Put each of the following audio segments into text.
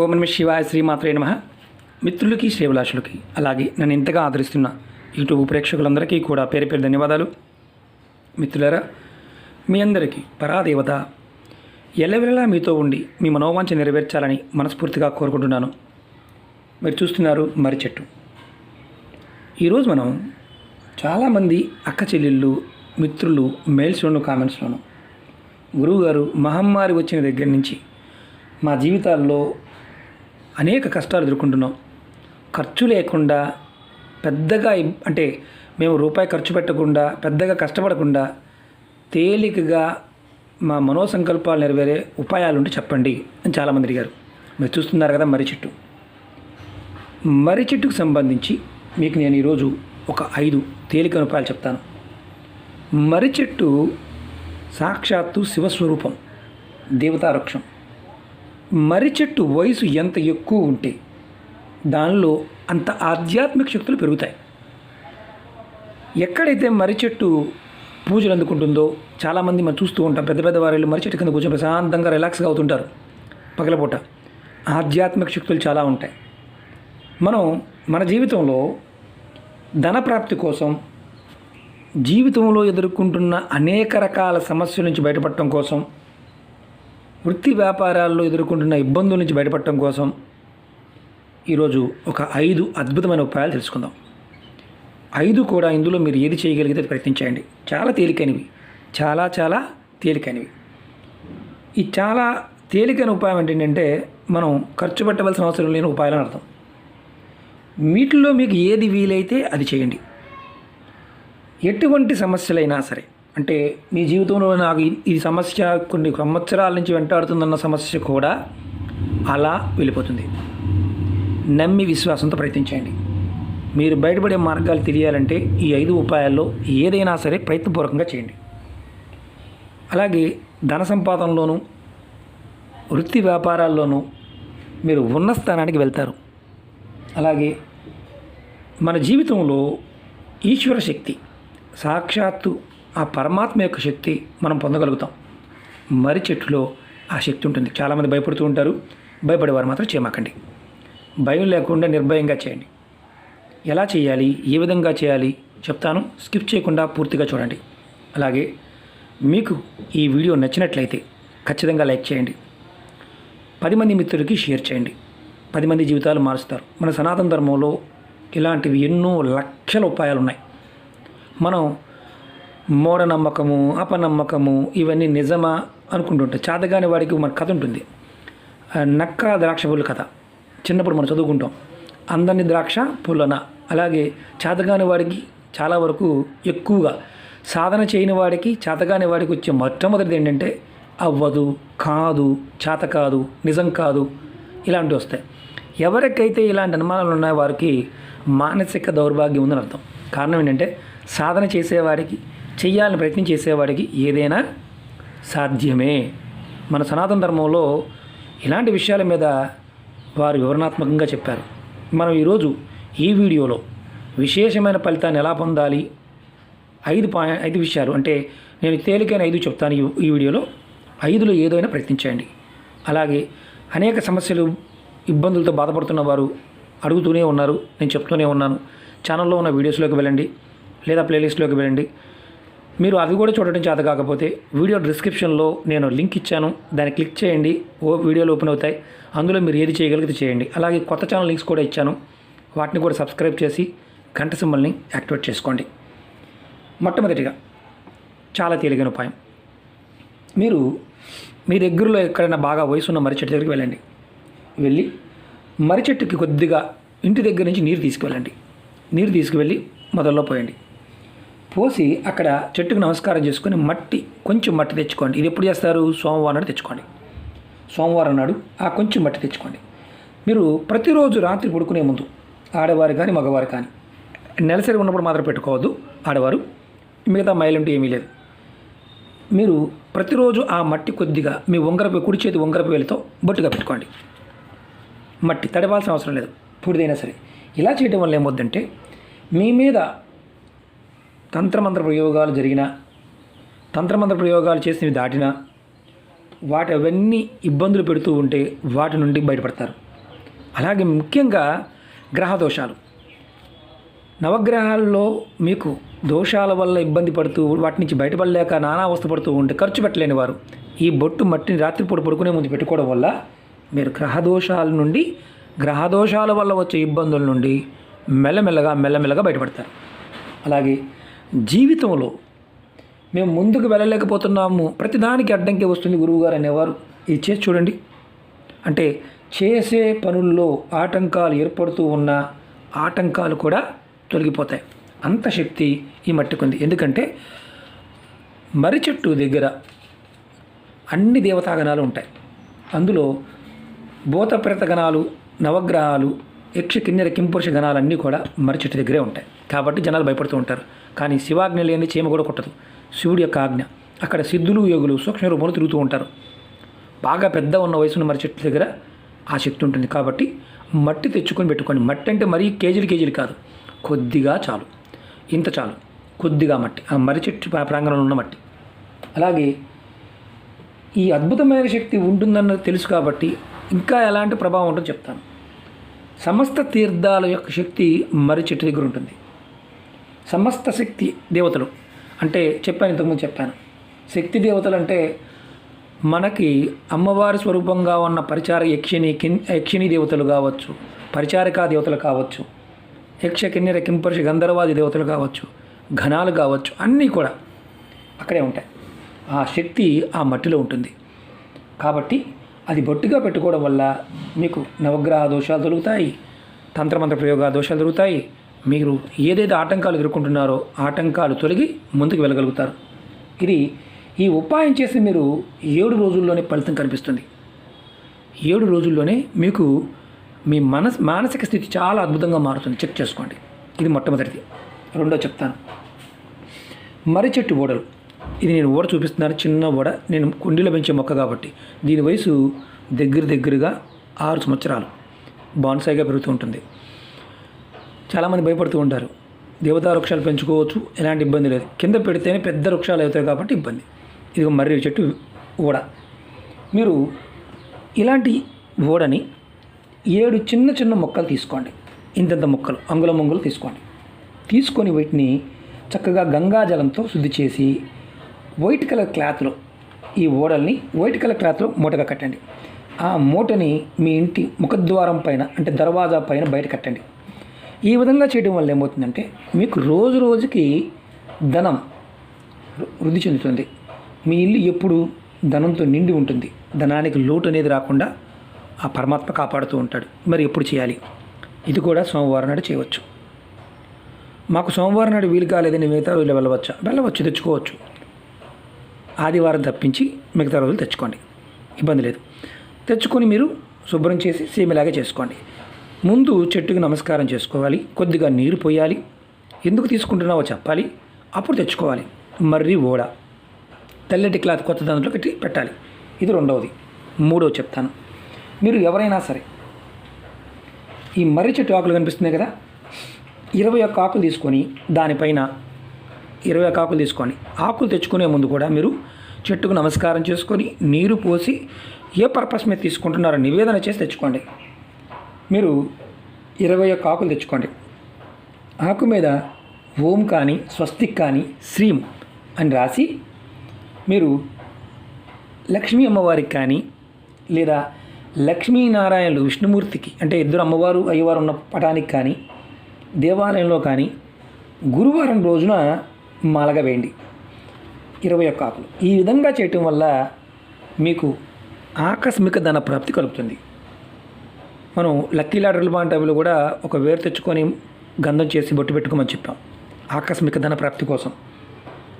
ఓం నమ శివాయ శ్రీమాత్రే నమ. మిత్రులకి శ్రేభిలాషులకి అలాగే నన్ను ఇంతగా ఆదరిస్తున్న యూట్యూబ్ ప్రేక్షకులందరికీ కూడా పేరు పేరు ధన్యవాదాలు. మిత్రులారా మీ అందరికీ పరాదేవత ఎల్లవెల్లలా మీతో ఉండి మీ మనోవాంఛ నెరవేర్చాలని మనస్ఫూర్తిగా కోరుకుంటున్నాను. మీరు చూస్తున్నారు మర్రి చెట్టు. ఈరోజు మనం చాలామంది అక్క చెల్లెళ్ళు మిత్రులు మెయిల్స్లోను కామెంట్స్లోను గురువుగారు మహమ్మారి వచ్చిన దగ్గర నుంచి మా జీవితాల్లో అనేక కష్టాలు ఎదుర్కొంటున్నాం. ఖర్చు లేకుండా పెద్దగా అంటే మేము రూపాయి ఖర్చు పెట్టకుండా పెద్దగా కష్టపడకుండా తేలికగా మా మనోసంకల్పాలు నెరవేరే ఉపాయాలు ఉంటే చెప్పండి అని చాలామంది అడిగారు. మీరు చూస్తున్నారు కదా మర్రి చెట్టు. మర్రి చెట్టుకు సంబంధించి మీకు నేను ఈరోజు ఒక ఐదు తేలికైన ఉపాయాలు చెప్తాను. మర్రి చెట్టు సాక్షాత్తు శివస్వరూపం దేవతావృక్షం మర్రి చెట్టు వయసు ఎంత ఎక్కువ ఉంటే దానిలో అంత ఆధ్యాత్మిక శక్తులు పెరుగుతాయి. ఎక్కడైతే మర్రి చెట్టు పూజలు అందుకుంటుందో చాలామంది మనం చూస్తూ ఉంటాం పెద్ద పెద్ద వారు మర్రి చెట్టు కింద కూర్చొని ప్రశాంతంగా రిలాక్స్గా అవుతుంటారు పగలపూట. ఆధ్యాత్మిక శక్తులు చాలా ఉంటాయి. మనం మన జీవితంలో ధన ప్రాప్తి కోసం జీవితంలో ఎదుర్కొంటున్న అనేక రకాల సమస్యల నుంచి బయటపడటం కోసం వృత్తి వ్యాపారాల్లో ఎదుర్కొంటున్న ఇబ్బందుల నుంచి బయటపడటం కోసం ఈరోజు ఒక ఐదు అద్భుతమైన ఉపాయాలు తెలుసుకుందాం. ఐదు కూడా ఇందులో మీరు ఏది చేయగలిగితే అది ప్రయత్నించండి చాలా తేలికైనవి. చాలా చాలా తేలికైనవి. ఈ చాలా తేలికైన ఉపాయం ఏంటంటే మనం ఖర్చు పెట్టవలసిన అవసరం లేని ఉపాయాలని అర్థం. వీటిల్లో మీకు ఏది వీలైతే అది చేయండి. ఎటువంటి సమస్యలైనా సరే అంటే మీ జీవితంలో నాకు ఈ- సమస్య కొన్ని సంవత్సరాల నుంచి వెంటాడుతుందన్న సమస్య కూడా అలా వెళ్ళిపోతుంది. నమ్మి విశ్వాసంతో ప్రయత్నించండి. మీరు బయటపడే మార్గాలు తెలియాలంటే ఈ ఐదు ఉపాయాల్లో ఏదైనా సరే ప్రయత్నపూర్వకంగా చేయండి. అలాగే ధన సంపాదనలోనూ వృత్తి వ్యాపారాల్లోనూ మీరు ఉన్న స్థానానికి వెళ్తారు. అలాగే మన జీవితంలో ఈశ్వర శక్తి సాక్షాత్తు ఆ పరమాత్మ యొక్క శక్తి మనం పొందగలుగుతాం. మరి చెట్టులో ఆ శక్తి ఉంటుంది. చాలామంది భయపడుతూ ఉంటారు. భయపడేవారు మాత్రం చేయమాకండి భయం లేకుండా నిర్భయంగా చేయండి. ఎలా చేయాలి? ఏ విధంగా చేయాలి? చెప్తాను. స్కిప్ చేయకుండా పూర్తిగా చూడండి. అలాగే మీకు ఈ వీడియో నచ్చినట్లయితే ఖచ్చితంగా లైక్ చేయండి. పది మంది మిత్రులకి షేర్ చేయండి. పది మంది జీవితాలు మారుస్తారు. మన సనాతన ధర్మంలో ఇలాంటివి ఎన్నో లక్షల ఉపాయాలు ఉన్నాయి మనం మూఢనమ్మకము అపనమ్మకము ఇవన్నీ నిజమా అనుకుంటుంటాయి చేతగాని వాడికి మన కథ ఉంటుంది. నక్క ద్రాక్ష పుల్ల కథ. చిన్నప్పుడు మనం చదువుకుంటాం. అందరినీ ద్రాక్ష పుల్లన. అలాగే చేతగాని వాడికి చాలా వరకు ఎక్కువగా. సాధన చేయని వాడికి చేతగాని వాడికి వచ్చే మొట్టమొదటిది ఏంటంటే అవ్వదు కాదు చేత కాదు నిజం కాదు ఇలాంటివి వస్తాయి. ఎవరికైతే ఇలాంటి అనుమానాలు ఉన్నాయో వారికి మానసిక దౌర్భాగ్యం ఉందని అర్థం. కారణం ఏంటంటే సాధన చేసేవాడికి చేయాలని ప్రయత్నం చేసేవాడికి ఏదైనా సాధ్యమే. మన సనాతన ధర్మంలో ఇలాంటి విషయాల మీద వారు వివరణాత్మకంగా చెప్పారు. మనం ఈరోజు ఈ వీడియోలో విశేషమైన ఫలితాన్ని ఎలా పొందాలి? ఐదు పాయింట్ ఐదు విషయాలు. అంటే నేను తేలికైన ఐదు చెప్తాను ఈ- ఈ వీడియోలో. ఐదులో ఏదైనా ప్రయత్నించండి. అలాగే అనేక సమస్యలు ఇబ్బందులతో బాధపడుతున్న వారు అడుగుతూనే ఉన్నారు. నేను చెప్తూనే ఉన్నాను. ఛానల్లో ఉన్న వీడియోస్లోకి వెళ్ళండి. లేదా ప్లేలిస్ట్లోకి వెళ్ళండి. మీరు అవి కూడా చూడటం చేత కాకపోతే వీడియో డిస్క్రిప్షన్లో నేను లింక్ ఇచ్చాను. దాన్ని క్లిక్ చేయండి. ఓ వీడియోలు ఓపెన్ అవుతాయి. అందులో మీరు ఏది చేయగలిగితే చేయండి. అలాగే కొత్త ఛానల్ లింక్స్ కూడా ఇచ్చాను. వాటిని కూడా సబ్స్క్రైబ్ చేసి గంట సింబల్ని యాక్టివేట్ చేసుకోండి. మొట్టమొదటిగా చాలా తేలికైన ఉపాయం. మీరు మీ దగ్గరలో ఎక్కడైనా బాగా వయసు ఉన్న మర్రి చెట్టు దగ్గరికి వెళ్ళండి. వెళ్ళి మర్రి చెట్టుకి కొద్దిగా ఇంటి దగ్గర నుంచి నీరు తీసుకువెళ్ళండి. నీరు తీసుకువెళ్ళి మొదల్లో పోయండి. పోసి అక్కడ చెట్టుకు నమస్కారం చేసుకొని మట్టి కొంచెం మట్టి తెచ్చుకోండి. ఇది ఎప్పుడు చేస్తారు? సోమవారం నాడు తెచ్చుకోండి. సోమవారం నాడు ఆ కొంచెం మట్టి తెచ్చుకోండి. మీరు ప్రతిరోజు రాత్రి పడుకునే ముందు ఆడవారు కానీ మగవారు కానీ నెలసరి ఉన్నప్పుడు మాత్రం పెట్టుకోవద్దు ఆడవారు. మిగతా మైలంటూ ఏమీ లేదు. మీరు ప్రతిరోజు ఆ మట్టి కొద్దిగా మీ ఉంగరపు కుడి చేతి ఉంగరపు వేలితో బొట్టుగా పెట్టుకోండి. మట్టి తడవాల్సిన అవసరం లేదు. పూడిదైనా సరే. ఇలా చేయడం వల్ల ఏమవుద్దంటే మీ మీద తంత్రమంత్ర ప్రయోగాలు జరిగినా తంత్రమంత్ర ప్రయోగాలు చేసినవి దాటినా వాటి అవన్నీ ఇబ్బందులు పెడుతూ ఉంటే వాటి నుండి బయటపడతారు. అలాగే ముఖ్యంగా గ్రహ దోషాలు. నవగ్రహాల్లో మీకు దోషాల వల్ల ఇబ్బంది పడుతూ వాటి నుంచి బయటపడలేక నానా అవస్థ పడుతూ ఉంటే ఖర్చు పెట్టలేని వారు. ఈ బొట్టు మట్టిని రాత్రిపూట పడుకునే ముందు పెట్టుకోవడం వల్ల మీరు గ్రహ దోషాల నుండి గ్రహ దోషాల వల్ల వచ్చే ఇబ్బందుల నుండి మెల్లమెల్లగా మెల్లమెల్లగా బయటపడతారు. అలాగే జీవితంలో మేము ముందుకు వెళ్ళలేకపోతున్నాము. ప్రతిదానికి అడ్డంకి వస్తుంది గురువుగారు అనేవారు. ఇది చేసి చూడండి. అంటే చేసే పనుల్లో ఆటంకాలు ఏర్పడుతూ ఉన్న ఆటంకాలు కూడా తొలగిపోతాయి. అంత శక్తి ఈ మట్టికుంది. ఎందుకంటే మర్రి చెట్టు దగ్గర అన్ని దేవతాగణాలు ఉంటాయి. అందులో భూతప్రేత గణాలు నవగ్రహాలు యక్ష కిన్నెర కింపురుష గణాలు అన్నీ కూడా మర్రి చెట్టు దగ్గరే ఉంటాయి. కాబట్టి జనాలు భయపడుతూ ఉంటారు. కానీ శివాజ్ఞ లేని చీమ కూడా కొట్టదు. శివుడి యొక్క ఆజ్ఞ. అక్కడ సిద్ధులు యోగులు సూక్ష్మ రూపంలో తిరుగుతూ ఉంటారు. బాగా పెద్ద ఉన్న వయసున్న మర్రి చెట్టు దగ్గర ఆ శక్తి ఉంటుంది. కాబట్టి మట్టి తెచ్చుకొని పెట్టుకోండి. మట్టి అంటే మరీ కేజీలు కేజీలు కాదు. కొద్దిగా చాలు. ఇంత చాలు. కొద్దిగా మట్టి. ఆ మర్రి చెట్టు ప్రాంగణంలో ఉన్న మట్టి. అలాగే ఈ అద్భుతమైన శక్తి ఉంటుందన్నది తెలుసు కాబట్టి ఇంకా ఎలాంటి ప్రభావం ఉంటుందో చెప్తాను. సమస్త తీర్థాల యొక్క శక్తి మర్రి చెట్టు దగ్గర ఉంటుంది. సమస్త శక్తి దేవతలు. అంటే చెప్పాను ఇంతకుముందు చెప్పాను. శక్తి దేవతలు అంటే మనకి అమ్మవారి స్వరూపంగా ఉన్న పరిచార యక్షిణి కిన్ యక్షిణీ దేవతలు కావచ్చు పరిచారికా దేవతలు కావచ్చు యక్ష కిన్నెర కింపరుష గంధర్వాది దేవతలు కావచ్చు ఘనాలు కావచ్చు అన్నీ కూడా అక్కడే ఉంటాయి. ఆ శక్తి ఆ మట్టిలో ఉంటుంది. కాబట్టి అది బొట్టుగా పెట్టుకోవడం వల్ల మీకు నవగ్రహ దోషాలు దొరుకుతాయి తంత్రమంత్ర ప్రయోగ దోషాలు దొరుకుతాయి మీరు ఏదైతే ఆటంకాలు ఎదుర్కొంటున్నారో ఆటంకాలు తొలగి ముందుకు వెళ్ళగలుగుతారు. ఇది ఈ ఉపాయం చేసి మీరు ఏడు రోజుల్లోనే ఫలితం కనిపిస్తుంది. ఏడు రోజుల్లోనే మీకు మీ మనస్ మానసిక స్థితి చాలా అద్భుతంగా మారుతుంది. చెక్ చేసుకోండి. ఇది మొట్టమొదటిది. రెండో చెప్తాను. మర్రి చెట్టు ఓడలు. ఇది నేను ఓడ చూపిస్తున్నాను. చిన్న ఓడ. నేను కుండీలో పెంచే మొక్క కాబట్టి. దీని వయసు దగ్గర దగ్గరగా ఆరు సంవత్సరాలు. బాన్సాయిగా పెరుగుతూ ఉంటుంది. చాలామంది భయపడుతూ ఉంటారు. దేవతా వృక్షాలు పెంచుకోవచ్చు ఎలాంటి ఇబ్బంది లేదు. కింద పెడితేనే పెద్ద వృక్షాలు అవుతాయి కాబట్టి ఇబ్బంది. ఇది మర్రి చెట్టు ఓడ. మీరు ఇలాంటి ఓడని ఏడు చిన్న చిన్న మొక్కలు తీసుకోండి. ఇంతంత మొక్కలు అంగుల మొంగులు తీసుకోండి. తీసుకొని వీటిని చక్కగా గంగాజలంతో శుద్ధి చేసి వైట్ కలర్ క్లాత్లో ఈ ఓడల్ని వైట్ కలర్ క్లాత్లో మూటగా కట్టండి. ఆ మూటని మీ ఇంటి ముఖద్వారం పైన అంటే దర్వాజా పైన బయట కట్టండి. ఈ విధంగా చేయడం వల్ల ఏమవుతుందంటే మీకు రోజు రోజుకి ధనం వృద్ధి చెందుతుంది. మీ ఇల్లు ఎప్పుడు ధనంతో నిండి ఉంటుంది. ధనానికి లోటు అనేది రాకుండా ఆ పరమాత్మ కాపాడుతూ ఉంటాడు. మరి ఎప్పుడు చేయాలి? ఇది కూడా సోమవారం నాడు చేయవచ్చు. మాకు సోమవారం నాడు వీలు కాలేదని మిగతా రోజులు వెళ్ళవచ్చా? వెళ్ళవచ్చు తెచ్చుకోవచ్చు. ఆదివారం తప్పించి మిగతా రోజులు తెచ్చుకోండి. ఇబ్బంది లేదు. తెచ్చుకొని మీరు శుభ్రం చేసి సేమిలాగే చేసుకోండి. ముందు చెట్టుకి నమస్కారం చేసుకోవాలి కొద్దిగా నీరు పోయాలి. ఎందుకు తీసుకుంటున్నావో చెప్పాలి అప్పుడు తెచ్చుకోవాలి. మర్రి ఓడ. తెల్లటి క్లాత్ కొత్త దాంట్లో పెట్టి పెట్టాలి. ఇది రెండవది. మూడో చెప్తాను. మీరు ఎవరైనా సరే ఈ మర్రి చెట్టు ఆకులు కనిపిస్తున్నాయి కదా? ఇరవై ఒక్క ఆకులు తీసుకొని దానిపైన ఇరవై ఒక్క ఆకులు తీసుకొని ఆకులు తెచ్చుకునే ముందు కూడా మీరు చెట్టుకు నమస్కారం చేసుకొని నీరు పోసి ఏ పర్పస్ మీద తీసుకుంటున్నారో నివేదన చేసి తెచ్చుకోండి. మీరు ఇరవై ఒక్క ఆకులు తెచ్చుకోండి. ఆకు మీద ఓం కానీ స్వస్తిక్ కానీ శ్రీం అని రాసి మీరు లక్ష్మీ అమ్మవారికి కానీ లేదా లక్ష్మీనారాయణులు విష్ణుమూర్తికి అంటే ఇద్దరు అమ్మవారు అయ్యవారు ఉన్న పటానికి కానీ దేవాలయంలో కానీ గురువారం రోజున మాలగా వేయండి. ఇరవై ఒక్క ఆకులు. ఈ విధంగా చేయటం వల్ల మీకు ఆకస్మిక ధన ప్రాప్తి కలుగుతుంది. మనం లక్కీ లాటరీలు టైంలో కూడా ఒక వేరు తెచ్చుకొని గంధం చేసి బొట్టు పెట్టుకోమని చెప్పాం. ఆకస్మిక ధన ప్రాప్తి కోసం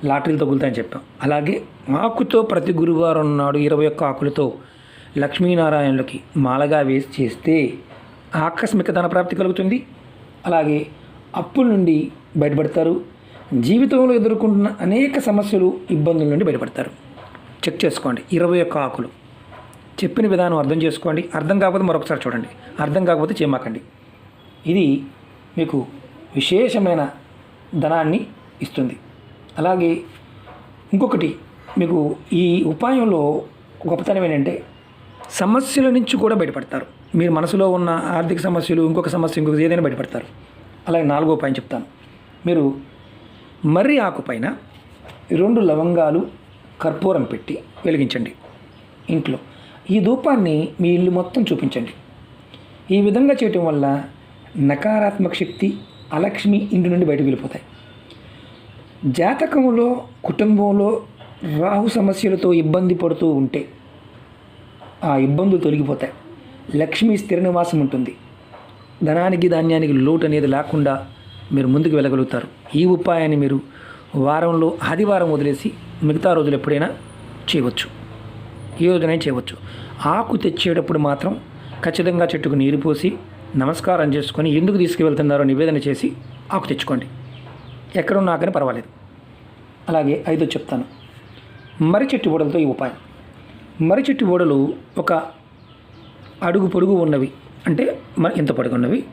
లాటరీలు తగులుతాయని చెప్పాం. అలాగే ఆకుతో ప్రతి గురువారం నాడు ఇరవై ఒక్క ఆకులతో లక్ష్మీనారాయణులకి మాలగా వేసి చేస్తే ఆకస్మిక ధన ప్రాప్తి కలుగుతుంది. అలాగే అప్పుల నుండి బయటపడతారు. జీవితంలో ఎదుర్కొంటున్న అనేక సమస్యలు ఇబ్బందుల నుండి బయటపడతారు. చెక్ చేసుకోండి. ఇరవై ఒక్క ఆకులు. చెప్పిన విధానం అర్థం చేసుకోండి. అర్థం కాకపోతే మరొకసారి చూడండి. అర్థం కాకపోతే చేయమాకండి ఇది మీకు విశేషమైన ధనాన్ని ఇస్తుంది. అలాగే ఇంకొకటి మీకు ఈ ఉపాయంలో గొప్పతనం ఏంటంటే సమస్యల నుంచి కూడా బయటపడతారు. మీరు మనసులో ఉన్న ఆర్థిక సమస్యలు ఇంకొక సమస్య ఇంకొక ఏదైనా బయటపడతారు. అలాగే నాలుగో ఉపాయం చెప్తాను. మీరు మర్రి ఆకు పైన రెండు లవంగాలు కర్పూరం పెట్టి వెలిగించండి. ఇంట్లో. ఈ ధూపాన్ని మీ ఇల్లు మొత్తం చూపించండి. ఈ విధంగా చేయటం వల్ల నకారాత్మక శక్తి అలక్ష్మి ఇంటి నుండి బయటకు వెళ్ళిపోతాయి. జాతకంలో కుటుంబంలో రాహు సమస్యలతో ఇబ్బంది పడుతూ ఉంటే ఆ ఇబ్బందులు తొలగిపోతాయి. లక్ష్మి స్థిర నివాసం ఉంటుంది. ధనానికి ధాన్యానికి లోటు అనేది లేకుండా మీరు ముందుకు వెళ్ళగలుగుతారు. ఈ ఉపాయాన్ని మీరు వారంలో ఆదివారం వదిలేసి మిగతా రోజులు ఎప్పుడైనా చేయవచ్చు. ఏ చేయవచ్చు. ఆకు తెచ్చేటప్పుడు మాత్రం ఖచ్చితంగా చెట్టుకు నీరు పోసి నమస్కారం చేసుకొని ఎందుకు తీసుకువెళ్తున్నారో నివేదన చేసి ఆకు తెచ్చుకోండి. ఎక్కడున్నా కానీ పర్వాలేదు. అలాగే ఐదో చెప్తాను. మర్రి చెట్టు ఓడలతో ఈ ఉపాయం. మర్రి చెట్టు ఓడలు ఒక అడుగు పొడుగు ఉన్నవి అంటే మరి ఎంత పొడుగు ఉన్నవి?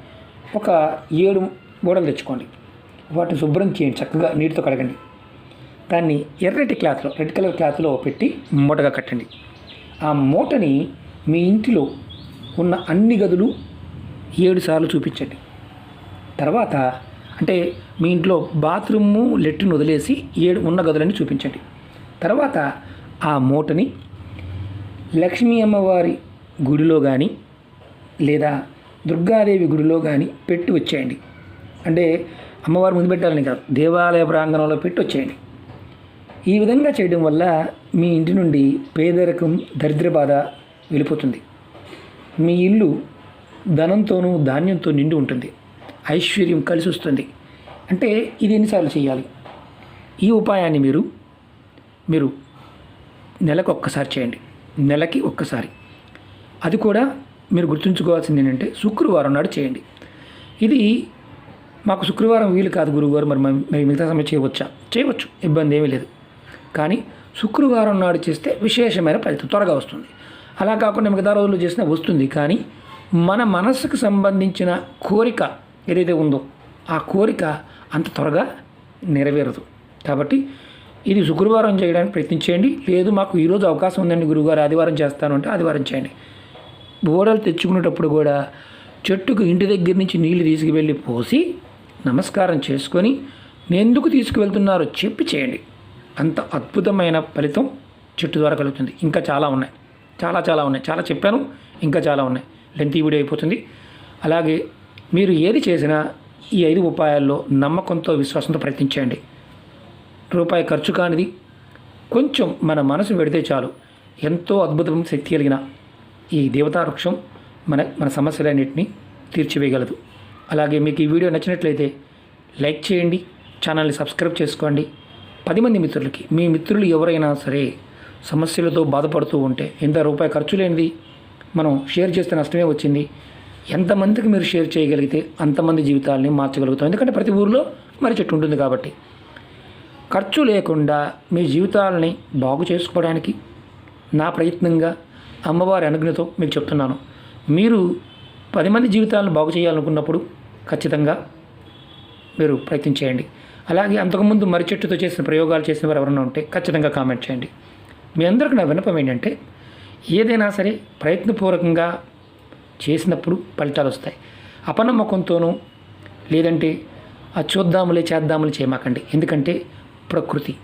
ఒక ఏడు ఓడలు తెచ్చుకోండి. వాటిని శుభ్రం చేయండి చక్కగా నీటితో కడగండి. దాన్ని ఎర్రటి క్లాత్లో రెడ్ కలర్ క్లాత్లో పెట్టి మూటగా కట్టండి. ఆ మూటని మీ ఇంటిలో ఉన్న అన్ని గదులు ఏడుసార్లు చూపించండి. తర్వాత అంటే మీ ఇంట్లో బాత్రూము లెట్రిన్ వదిలేసి ఏడు ఉన్న గదులన్నీ చూపించండి. తర్వాత ఆ మూటని లక్ష్మీ అమ్మవారి గుడిలో కానీ లేదా దుర్గాదేవి గుడిలో కానీ పెట్టి వచ్చేయండి. అంటే అమ్మవారి ముందు పెట్టాలని కాదు దేవాలయ ప్రాంగణంలో పెట్టి వచ్చేయండి. ఈ విధంగా చేయడం వల్ల మీ ఇంటి నుండి పేదరికం దరిద్ర బాధ వెళ్ళిపోతుంది. మీ ఇల్లు ధనంతోనూ ధాన్యంతో నిండి ఉంటుంది. ఐశ్వర్యం కలిసి వస్తుంది. అంటే ఇది ఎన్నిసార్లు చేయాలి? ఈ ఉపాయాన్ని మీరు మీరు నెలకు ఒక్కసారి చేయండి. నెలకి ఒక్కసారి. అది కూడా మీరు గుర్తుంచుకోవాల్సింది ఏంటంటే శుక్రవారం నాడు చేయండి. ఇది మాకు శుక్రవారం వీలు కాదు గురువుగారు మరి మరి మిగతా సమయం చేయవచ్చా? చేయవచ్చు. ఇబ్బంది ఏమీ లేదు. కానీ శుక్రవారం నాడు చేస్తే విశేషమైన ఫలితం త్వరగా వస్తుంది. అలా కాకుండా మిగతా రోజులు చేసినా వస్తుంది. కానీ మన మనస్సుకు సంబంధించిన కోరిక ఏదైతే ఉందో ఆ కోరిక అంత త్వరగా నెరవేరదు. కాబట్టి ఇది శుక్రవారం చేయడానికి ప్రయత్నించేయండి లేదు మాకు ఈరోజు అవకాశం ఉందండి గురువుగారు. ఆదివారం చేస్తాను అంటే ఆదివారం చేయండి. బోడలు తెచ్చుకునేటప్పుడు కూడా చెట్టుకు ఇంటి దగ్గర నుంచి నీళ్ళు తీసుకువెళ్ళి పోసి నమస్కారం చేసుకొని నేను ఎందుకు తీసుకువెళ్తున్నారో చెప్పి చేయండి. అంత అద్భుతమైన ఫలితం చెట్టు ద్వారా కలుగుతుంది. ఇంకా చాలా ఉన్నాయి. చాలా చాలా ఉన్నాయి. చాలా చెప్పాను. ఇంకా చాలా ఉన్నాయి. లెంతీ వీడియో అయిపోతుంది. అలాగే మీరు ఏది చేసినా ఈ ఐదు ఉపాయాల్లో నమ్మకంతో విశ్వాసంతో ప్రయత్నించండి రూపాయి ఖర్చు కానిది. కొంచెం మన మనసు పెడితే చాలు. ఎంతో అద్భుతం శక్తి కలిగిన ఈ దేవతా వృక్షం మన మన సమస్యలన్నింటినీ తీర్చివేయగలదు. అలాగే మీకు ఈ వీడియో నచ్చినట్లయితే లైక్ చేయండి. ఛానల్ని సబ్స్క్రైబ్ చేసుకోండి. పది మంది మిత్రులకి. మీ మిత్రులు ఎవరైనా సరే సమస్యలతో బాధపడుతూ ఉంటే ఎంత రూపాయి ఖర్చు లేనిది? మనం షేర్ చేస్తే నష్టమే వచ్చింది. ఎంతమందికి మీరు షేర్ చేయగలిగితే అంతమంది జీవితాలని మార్చగలుగుతాం ఎందుకంటే ప్రతి ఊరిలో మరి చెట్టు ఉంటుంది కాబట్టి. ఖర్చు లేకుండా మీ జీవితాలని బాగు చేసుకోవడానికి నా ప్రయత్నంగా అమ్మవారి అనుజ్ఞతో మీకు చెప్తున్నాను. మీరు పది మంది జీవితాలను బాగు చేయాలనుకున్నప్పుడు ఖచ్చితంగా మీరు ప్రయత్నం చేయండి. అలాగే అంతకుముందు మర్రి చెట్టుతో చేసిన ప్రయోగాలు చేసిన వారు ఎవరైనా ఉంటే ఖచ్చితంగా కామెంట్ చేయండి. మీ అందరికి నా విన్నపం ఏంటంటే ఏదైనా సరే ప్రయత్నపూర్వకంగా చేసినప్పుడు ఫలితాలు వస్తాయి. అపనమ్మకంతోనూ లేదంటే ఆ చూద్దాములే చేద్దాములే చేయమాకండి. ఎందుకంటే ప్రకృతి.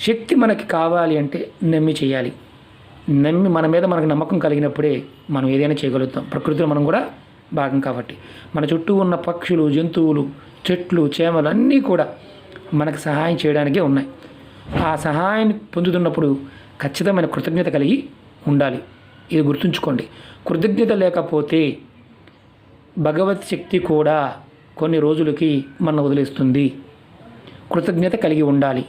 శక్తి మనకి కావాలి అంటే నమ్మి చేయాలి. నమ్మి మన మీద మనకు నమ్మకం కలిగినప్పుడే మనం ఏదైనా చేయగలుగుతాం. ప్రకృతిలో మనం కూడా భాగం కాబట్టి. మన చుట్టూ ఉన్న పక్షులు జంతువులు చెట్లు చేమలు అన్నీ కూడా మనకు సహాయం చేయడానికే ఉన్నాయి. ఆ సహాయాన్ని పొందుతున్నప్పుడు ఖచ్చితమైన కృతజ్ఞత కలిగి ఉండాలి. ఇది గుర్తుంచుకోండి. కృతజ్ఞత లేకపోతే భగవత్ శక్తి కూడా కొన్ని రోజులకి మన వదిలేస్తుంది. కృతజ్ఞత కలిగి ఉండాలి.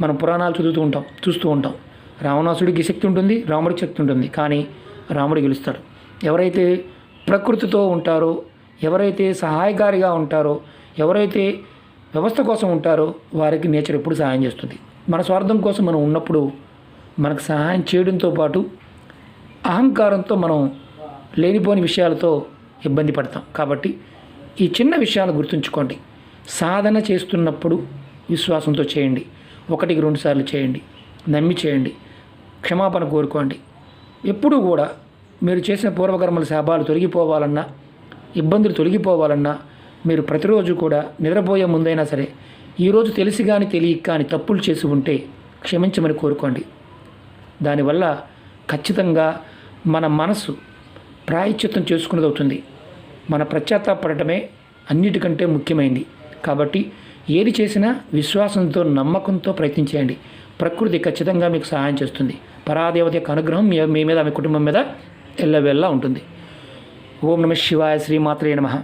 మనం పురాణాలు చదువుతూ ఉంటాం చూస్తూ ఉంటాం. రావణాసుడికి శక్తి ఉంటుంది రాముడికి శక్తి ఉంటుంది. కానీ రాముడు గెలుస్తాడు. ఎవరైతే ప్రకృతితో ఉంటారో ఎవరైతే సహాయకారిగా ఉంటారో ఎవరైతే వ్యవస్థ కోసం ఉంటారో వారికి నేచర్ ఎప్పుడు సహాయం చేస్తుంది. మన స్వార్థం కోసం మనం ఉన్నప్పుడు మనకు సహాయం చేయడంతో పాటు అహంకారంతో మనం లేనిపోని విషయాలతో ఇబ్బంది పడతాం. కాబట్టి ఈ చిన్న విషయాలు గుర్తుంచుకోండి. సాధన చేస్తున్నప్పుడు విశ్వాసంతో చేయండి. ఒకటికి రెండు సార్లు చేయండి. నమ్మి చేయండి. క్షమాపణ కోరుకోండి. ఎప్పుడూ కూడా మీరు చేసిన పూర్వకర్మల శాపాలు తొలగిపోవాలన్నా ఇబ్బందులు తొలగిపోవాలన్నా మీరు ప్రతిరోజు కూడా నిద్రపోయే ముందైనా సరే ఈరోజు తెలిసి కానీ తెలియక కానీ తప్పులు చేసి ఉంటే క్షమించమని కోరుకోండి. దానివల్ల ఖచ్చితంగా మన మనసు ప్రాయశ్చిత్తం చేసుకున్నది అవుతుంది. మన పశ్చాత్తాపడటమే అన్నిటికంటే ముఖ్యమైంది. కాబట్టి ఏది చేసినా విశ్వాసంతో నమ్మకంతో ప్రయత్నించేయండి. ప్రకృతి ఖచ్చితంగా మీకు సహాయం చేస్తుంది. పరాదేవత యొక్క అనుగ్రహం మీ మీద మీ కుటుంబం మీద ఎల్లవెల్లా ఉంటుంది. ఓం నమ శివాయ శ్రీమాత్రే నమః.